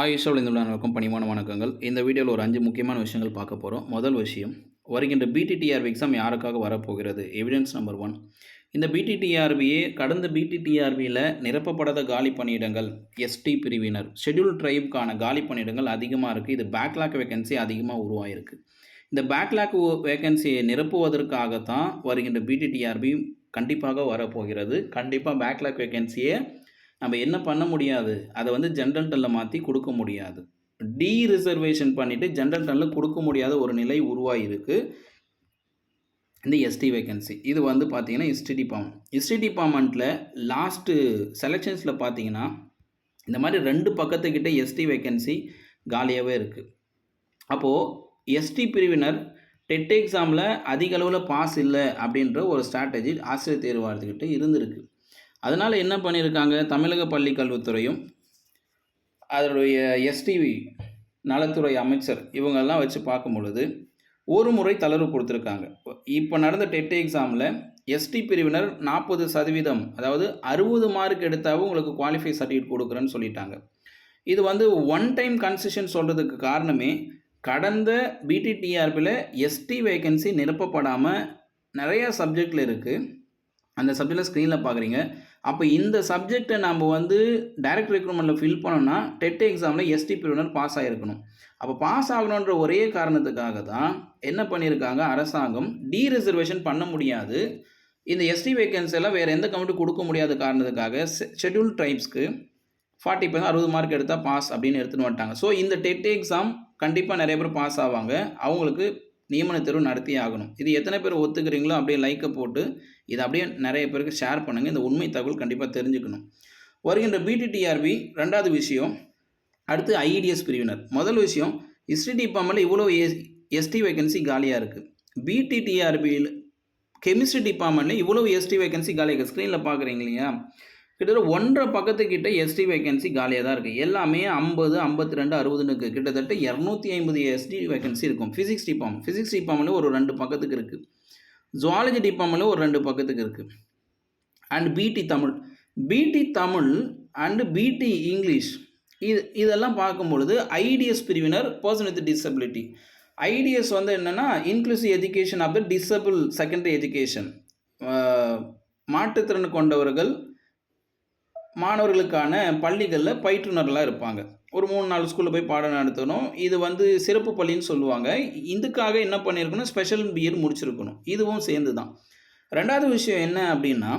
ஆயுஷோல் இந்த உள்ளவர்களுக்கும் பணிமான வணக்கங்கள். இந்த வீடியோவில் ஒரு அஞ்சு முக்கியமான விஷயங்கள் பார்க்க போகிறோம் முதல் விஷயம் வருகின்ற பிடிடிஆர்பி எக்ஸாம் யாருக்காக வரப்போகிறது? எவிடன்ஸ் நம்பர் ஒன் இந்த பிடிடிஆர்பியே கடந்த பிடிடிஆர்பியில் நிரப்பப்படாத காலி பணியிடங்கள் எஸ்டி பிரிவினர். ஷெட்யூல் ட்ரைப்க்கான காலி பணியிடங்கள் அதிகமாக இருக்குது இது பேக்லாக் வேகன்சி அதிகமாக உருவாயிருக்கு. இந்த பேக்லாக் வேகன்சியை நிரப்புவதற்காகத்தான் வருகின்ற பிடிடிஆர்பி கண்டிப்பாக வரப்போகிறது. கண்டிப்பாக பேக்லாக் வேகன்சியை நம்ம என்ன பண்ண முடியாது? அதை வந்து ஜென்ரல் டனில் மாற்றி கொடுக்க முடியாது. டி ரிசர்வேஷன் பண்ணிவிட்டு ஜென்ரல் டனில் கொடுக்க முடியாத ஒரு நிலை உருவாகிருக்கு இந்த எஸ்டி வேகன்சி இது வந்து பார்த்தீங்கன்னா எஸ்டிடி டிபார்ட்மெண்ட் எஸ்டிடி டிபார்ட்மெண்ட்டில் லாஸ்ட்டு செலெக்ஷன்ஸில் பார்த்தீங்கன்னா இந்த மாதிரி ரெண்டு பக்கத்துக்கிட்ட எஸ்டி வேகன்சி காலியாகவே இருக்குது அப்போது எஸ்டி பிரிவினர் டெட் எக்ஸாமில் அதிக அளவில் பாஸ் இல்லை அப்படின்ற ஒரு ஸ்ட்ராட்டஜி ஆசிரியர் தேர்வாளர்கிட்ட இருந்திருக்கு. அதனால் என்ன பண்ணியிருக்காங்க? தமிழக பள்ளி கல்வித்துறையும் அதனுடைய எஸ்டிவி நலத்துறை அமைச்சர் இவங்கெல்லாம் வச்சு பார்க்கும் பொழுது ஒரு முறை தளர்வு கொடுத்துருக்காங்க. இப்போ நடந்த டெட் எக்ஸாமில் எஸ்டி பிரிவினர் நாற்பது சதவீதம் அதாவது அறுபது மார்க் எடுத்தாவும் உங்களுக்கு குவாலிஃபை சர்டிஃபிகேட் கொடுக்குறேன்னு சொல்லிட்டாங்க. இது வந்து ஒன் டைம் கன்செஷன் சொல்கிறதுக்கு காரணமே கடந்த பிடிடிஆர்பியில் எஸ்டி வேகன்சி நிரப்பப்படாமல் நிறைய சப்ஜெக்டில் இருக்குது அந்த சப்ஜெக்டில் ஸ்க்ரீனில் பார்க்குறீங்க. அப்போ இந்த சப்ஜெக்டை நம்ம வந்து டைரக்ட் ரெக்ரூட்மெண்ட்டில் ஃபில் பண்ணோம்னா டெட் எக்ஸாமில் எஸ்டி பிரிவினர் பாஸ் ஆகிருக்கணும் அப்போ பாஸ் ஆகணுன்ற ஒரே காரணத்துக்காக தான் என்ன பண்ணியிருக்காங்க அரசாங்கம் டீ ரிசர்வேஷன் பண்ண முடியாது. இந்த எஸ்டி வேகன்சி எல்லாம் வேறு எந்த கமிட்டி கொடுக்க முடியாத காரணத்துக்காக ஷெட்யூல் ட்ரைப்ஸ்க்கு ஃபார்ட்டி பர்சன்ட் அறுபது மார்க் எடுத்தால் பாஸ் அப்படின்னு எடுத்துன்னு வந்துட்டாங்க. ஸோ இந்த டெட் எக்ஸாம் கண்டிப்பாக நிறைய பேர் பாஸ் ஆவாங்க. அவங்களுக்கு நியமன தேர்வு நடத்தி ஆகணும். இது எத்தனை பேர் ஒத்துக்கிறீங்களோ அப்படியே லைக்கை போட்டு இதை அப்படியே நிறைய பேருக்கு ஷேர் பண்ணுங்கள் இந்த உண்மை தகவல் கண்டிப்பாக தெரிஞ்சுக்கணும். வருகின்ற பிடிடிஆர்பி ரெண்டாவது விஷயம் அடுத்து ஐஇடிஎஸ் பிரிவினர். முதல் விஷயம் ஹிஸ்ட்ரி டிபார்ட்மெண்ட்டில் இவ்வளோ எஸ் எஸ்டி வேகன்சி காலியாக இருக்குது பிடிடிஆர்பியில் கெமிஸ்ட்ரி டிபார்ட்மெண்ட்டில் இவ்வளோ எஸ்டி வேகன்சி காலியாக இருக்குது ஸ்க்ரீனில் பார்க்குறீங்க இல்லையா? கிட்டத்தட்ட ஒன்றரை பக்கத்துக்கிட்ட எஸ்டி வேகன்சி காலியாக தான் இருக்குது எல்லாமே ஐம்பது ஐம்பத்தி ரெண்டு அறுபதுன்னு இருக்குது கிட்டத்தட்ட இரநூத்தி ஐம்பது எஸ்டி வேகன்சி இருக்கும். ஃபிசிக்ஸ் டிபார்ட்மெண்ட் ஃபிசிக்ஸ் டிபார்ட்மெண்ட்டில் ஒரு ரெண்டு பக்கத்துக்கு இருக்குது ஜுவாலஜி டிபார்ட்மெண்ட்டில் ஒரு ரெண்டு பக்கத்துக்கு இருக்குது அண்ட் பிடி தமிழ் பிடி தமிழ் அண்டு பிடி இங்கிலீஷ் இது இதெல்லாம் பார்க்கும்பொழுது ஐடிஎஸ் பிரிவினர் பர்சன் வித் டிசபிலிட்டி ஐடிஎஸ் வந்து என்னென்னா inclusive education of the disable secondary education மாற்றுத்திறன் கொண்டவர்கள் மாணவர்களுக்கான பள்ளிகளில் பயிற்றுனர்களாக இருப்பாங்க. ஒரு மூணு நாலு ஸ்கூலில் போய் பாடம் நடத்தணும். இது வந்து சிறப்பு பள்ளின்னு சொல்லுவாங்க. இதுக்காக என்ன பண்ணியிருக்கணும்? ஸ்பெஷல் பிஎட் முடிச்சிருக்கணும். இதுவும் சேர்ந்து தான் ரெண்டாவது விஷயம் என்ன அப்படின்னா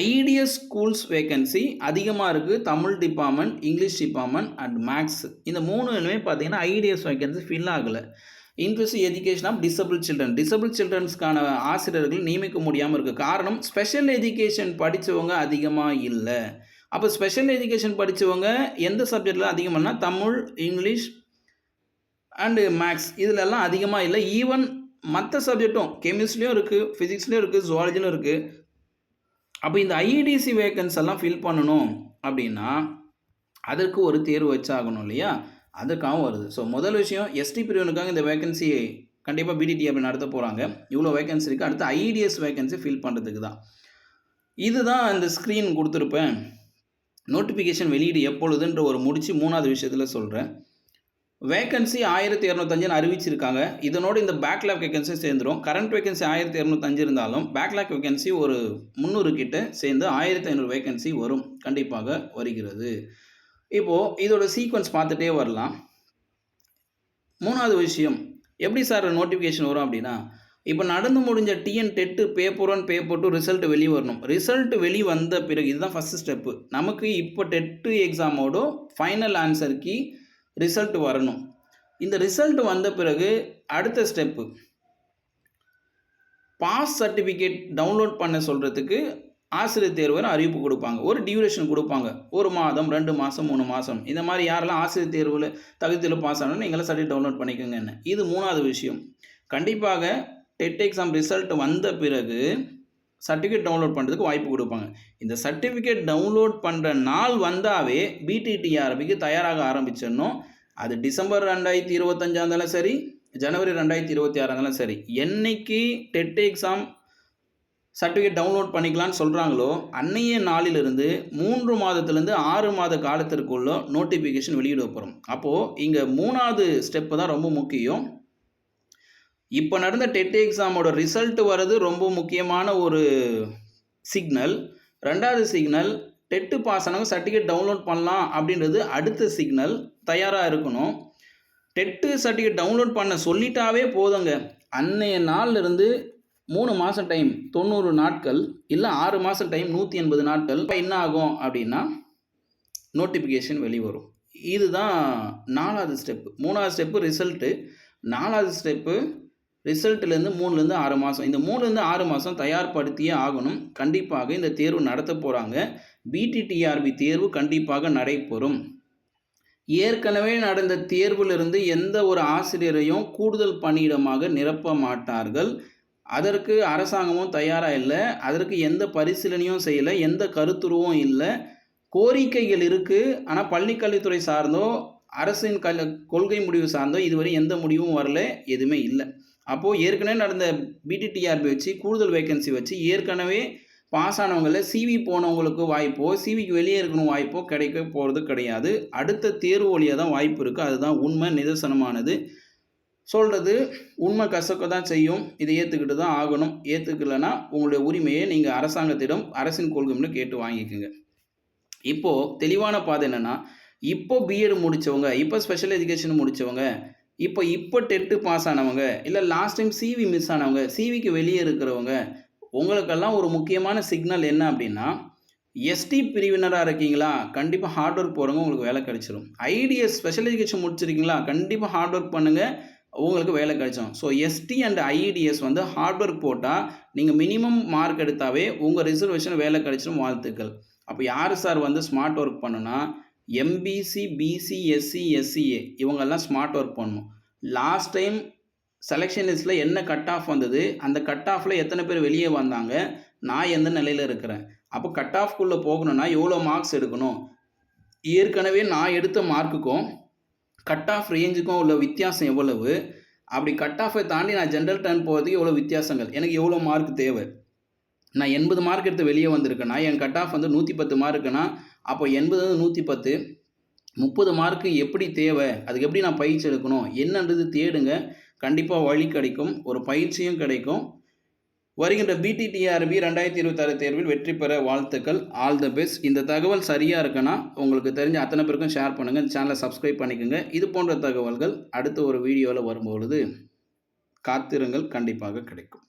ஐடியஸ் ஸ்கூல்ஸ் வேக்கன்சி அதிகமாக இருக்குது Tamil department English department and maths இந்த மூணுமே பார்த்தீங்கன்னா ஐடிஎஸ் வேக்கன்சி ஃபில் ஆகலை. Inclusive education of disable children. Disable சில்ட்ரன்ஸ்க்கான ஆசிரியர்கள் நியமிக்க முடியாமல் இருக்குது காரணம் ஸ்பெஷல் எஜுகேஷன் படித்தவங்க அதிகமாக இல்லை. அப்போ ஸ்பெஷல் எஜுகேஷன் படித்தவங்க எந்த சப்ஜெக்டில் அதிகமானா தமிழ் இங்கிலீஷ் அண்டு மேக்ஸ். இதிலெல்லாம் அதிகமாக இல்லை. ஈவன் மற்ற சப்ஜெக்ட்டும் கெமிஸ்ட்ரியும் இருக்குது ஃபிசிக்ஸ்லேயும் இருக்குது ஜுவாலஜிலும் இருக்குது அப்போ இந்த ஐடிசி வேக்கன்ஸ் எல்லாம் ஃபில் பண்ணணும் அப்படின்னா அதற்கு ஒரு தேர்வு வச்சாகணும் இல்லையா? அதுக்காகவும் வருது. ஸோ முதல் விஷயம் எஸ்டி பிரிவினுக்காக இந்த வேகன்சியை கண்டிப்பாக பிடிடி அப்படி நடத்த போகிறாங்க இவ்வளோ வேகன்சி இருக்குது அடுத்து ஐடிஎஸ் வேகன்சி ஃபில் பண்ணுறதுக்கு தான். இதுதான் இந்த ஸ்க்ரீன் கொடுத்துருப்பேன். நோட்டிஃபிகேஷன் வெளியீடு எப்பொழுதுன்ற ஒரு முடிச்சு மூணாவது விஷயத்தில் சொல்கிறேன் வேகன்சி ஆயிரத்தி இரநூத்தஞ்சுன்னு அறிவிச்சிருக்காங்க. இதனோட இந்த பேக்லாக் வேகன்சி சேர்ந்துடும் கரண்ட் வேகன்சி ஆயிரத்தி இரநூத்தஞ்சு இருந்தாலும் பேக்லாக் வேகன்சி ஒரு முந்நூறு கிட்ட சேர்ந்து ஆயிரத்தி ஐநூறு வேகன்சி வரும். கண்டிப்பாக வருகிறது. இப்போது இதோட சீக்வன்ஸ் பார்த்துட்டே வரலாம். மூணாவது விஷயம் எப்படி சார் நோட்டிஃபிகேஷன் வரும் அப்படின்னா இப்போ நடந்து முடிஞ்ச TN TET paper one paper two result வெளியே வரணும். ரிசல்ட் வெளியே வந்த பிறகு இதுதான் ஃபஸ்ட்டு ஸ்டெப்பு நமக்கு இப்போ டெட்டு எக்ஸாமோட ஃபைனல் ஆன்சருக்கு ரிசல்ட் வரணும். இந்த ரிசல்ட் வந்த பிறகு அடுத்த ஸ்டெப்பு பாஸ் சர்டிஃபிகேட் டவுன்லோட் பண்ண சொல்கிறதுக்கு ஆசிரியர் தேர்வர் அறிவிப்பு கொடுப்பாங்க. ஒரு டியூரேஷன் கொடுப்பாங்க. ஒரு மாதம் ரெண்டு மாதம் மூணு மாதம் இந்த மாதிரி யாரெல்லாம் ஆசிரியர் தேர்வில் தகுதியில் பாஸ் ஆகணும்னு நீங்களாம் சர்டிஃபிகேட் டவுன்லோட் பண்ணிக்கோங்க என்ன. இது மூணாவது விஷயம். கண்டிப்பாக டெட் எக்ஸாம் ரிசல்ட் வந்த பிறகு சர்டிஃபிகேட் டவுன்லோட் பண்ணுறதுக்கு வாய்ப்பு கொடுப்பாங்க. இந்த சர்டிஃபிகேட் டவுன்லோட் பண்ணுற நாள் வந்தாவே பிடிடிஆர்பிக்கு தயாராக ஆரம்பிச்சிடணும். அது டிசம்பர் ரெண்டாயிரத்தி இருபத்தஞ்சாம் இருந்தாலும் சரி ஜனவரி ரெண்டாயிரத்தி இருபத்தி ஆறாம் இருந்தாலும் சரி என்னைக்கு டெட் எக்ஸாம் சர்டிஃபிகேட் டவுன்லோட் பண்ணிக்கலாம்னு சொல்கிறாங்களோ அன்னைய நாளிலிருந்து மூன்று மாதத்துலேருந்து ஆறு மாத காலத்திற்குள்ள நோட்டிஃபிகேஷன் வெளியிட போகிறோம் அப்போது இங்கே மூணாவது ஸ்டெப்பு தான் ரொம்ப முக்கியம். இப்போ நடந்த டெட் எக்ஸாமோட ரிசல்ட் வர்றது ரொம்ப முக்கியமான ஒரு சிக்னல் ரெண்டாவது சிக்னல் டெட்டு பாஸ் ஆனவங்க சர்டிஃபிகேட் டவுன்லோட் பண்ணலாம் அப்படின்றது அடுத்த சிக்னல் தயாராக இருக்கணும். டெட்டு சர்டிஃபிகேட் டவுன்லோட் பண்ண சொல்லிட்டாவே போதுங்க. அன்னைய நாள்லேருந்து மூணு மாதம் டைம் தொண்ணூறு நாட்கள் இல்லை ஆறு மாதம் டைம் நூற்றி எண்பது நாட்கள் இப்போ என்ன ஆகும் அப்படின்னா நோட்டிஃபிகேஷன் வெளிவரும். இதுதான் நாலாவது ஸ்டெப்பு மூணாவது ஸ்டெப்பு ரிசல்ட்டு நாலாவது ஸ்டெப்பு ரிசல்ட்லேருந்து மூணுலேருந்து ஆறு மாதம் இந்த மூணுலேருந்து ஆறு மாதம் தயார்படுத்தியே ஆகணும். கண்டிப்பாக இந்த தேர்வு நடத்த போகிறாங்க பிடிடிஆர்பி தேர்வு கண்டிப்பாக நடைபெறும். ஏற்கனவே நடந்த தேர்விலிருந்து எந்த ஒரு ஆசிரியரையும் கூடுதல் பணியிடமாக நிரப்ப மாட்டார்கள். அதற்கு அரசாங்கமும் தயாராக இல்லை. அதற்கு எந்த பரிசீலனையும் செய்யலை. எந்த கருத்துருவும் இல்லை. கோரிக்கைகள் இருக்குது ஆனால் பள்ளிக்கல்வித்துறை சார்ந்தோ அரசின் கல் கொள்கை முடிவு சார்ந்தோ இதுவரை எந்த முடிவும் வரல. எதுவுமே இல்லை. அப்போது ஏற்கனவே நடந்த பிடிடிஆர்பி வச்சு கூடுதல் வேகன்சி வச்சு ஏற்கனவே பாஸ் ஆனவங்களில் சிவி போனவங்களுக்கு வாய்ப்போ சிவிக்கு வெளியே இருக்கணும் வாய்ப்போ கிடைக்க போகிறது கிடையாது. அடுத்த தேர்வு வழியாக தான் வாய்ப்பு இருக்குது அதுதான் உண்மை நிதர்சனமானது. சொல்கிறது உண்மை கசக்க தான் செய்யும். இதை ஏற்றுக்கிட்டு தான் ஆகணும். ஏற்றுக்கலைன்னா உங்களுடைய உரிமையை நீங்கள் அரசாங்கத்திடம் அரசின் கொள்கைன்னு கேட்டு வாங்கிக்கோங்க. இப்போது தெளிவான பாதை என்னென்னா இப்போ பிஎட் முடித்தவங்க இப்போ ஸ்பெஷல் எஜுகேஷன் முடித்தவங்க இப்போ இப்போ டெட்டு பாஸ் ஆனவங்க இல்லை லாஸ்ட் டைம் சிவி மிஸ் ஆனவங்க சிவிக்கு வெளியே இருக்கிறவங்க உங்களுக்கெல்லாம் ஒரு முக்கியமான சிக்னல் என்ன அப்படின்னா எஸ்டி பிரிவினராக இருக்கீங்களா? கண்டிப்பாக ஹார்ட் ஒர்க் போகிறவங்க உங்களுக்கு வேலை கிடைச்சிரும். ஐடிஎஸ் ஸ்பெஷல் எஜுகேஷன் முடிச்சிருக்கீங்களா? கண்டிப்பாக ஹார்ட் ஒர்க் பண்ணுங்கள் உங்களுக்கு வேலை கிடைச்சிடும் ஸோ எஸ்டி அண்ட் ஐடிஎஸ் வந்து ஹார்ட் ஒர்க் போட்டால் நீங்கள் மினிமம் மார்க் எடுத்தாவே உங்கள் ரிசர்வேஷன் வேலை கிடைச்சிடும் வாழ்த்துக்கள். அப்போ யார் சார் வந்து ஸ்மார்ட் ஒர்க் பண்ணுன்னா எம்பிசி பிசி எஸ்சி எஸ்சிஏ இவங்கெல்லாம் ஸ்மார்ட் ஒர்க் பண்ணணும் லாஸ்ட் டைம் செலெக்ஷன் லிஸ்ட்டில் என்ன கட் ஆஃப் வந்தது? அந்த கட் ஆஃபில் எத்தனை பேர் வெளியே வந்தாங்க? நான் எந்த நிலையில் இருக்கிறேன்? அப்போ கட் ஆஃப்குள்ளே போகணுன்னா எவ்வளோ மார்க்ஸ் எடுக்கணும்? ஏற்கனவே நான் எடுத்த மார்க்குக்கும் கட் ஆஃப் ரேஞ்சுக்கும் உள்ள வித்தியாசம் எவ்வளவு? அப்படி கட் ஆஃபை தாண்டி நான் ஜென்ரல் டர்ன் போகிறதுக்கு எவ்வளோ வித்தியாசங்கள்? எனக்கு எவ்வளோ மார்க் தேவை? நான் எண்பது மார்க் எடுத்து வெளியே வந்திருக்கேன்னா என் கட் ஆஃப் வந்து நூற்றி பத்து மார்க்குன்னா அப்போ எண்பது வந்து நூற்றி பத்து முப்பது மார்க்கு எப்படி தேவை? அதுக்கு எப்படி நான் பயிற்சி எடுக்கணும்? என்னன்றது தேடுங்க. கண்டிப்பாக வழி கிடைக்கும். ஒரு பயிற்சியும் கிடைக்கும். வருகின்ற பிடிடிஆர்பி ரெண்டாயிரத்தி இருபத்தாறு தேர்வில் வெற்றி பெற வாழ்த்துக்கள். ஆல் த பெஸ்ட் இந்த தகவல் சரியாக இருக்குன்னா உங்களுக்கு தெரிஞ்ச அத்தனை பேருக்கும் ஷேர் பண்ணுங்கள் சேனலை சப்ஸ்கிரைப் பண்ணிக்கோங்க. இது போன்ற தகவல்கள் அடுத்த ஒரு வீடியோவில் வரும்பொழுது காத்திருங்கள். கண்டிப்பாக கிடைக்கும்.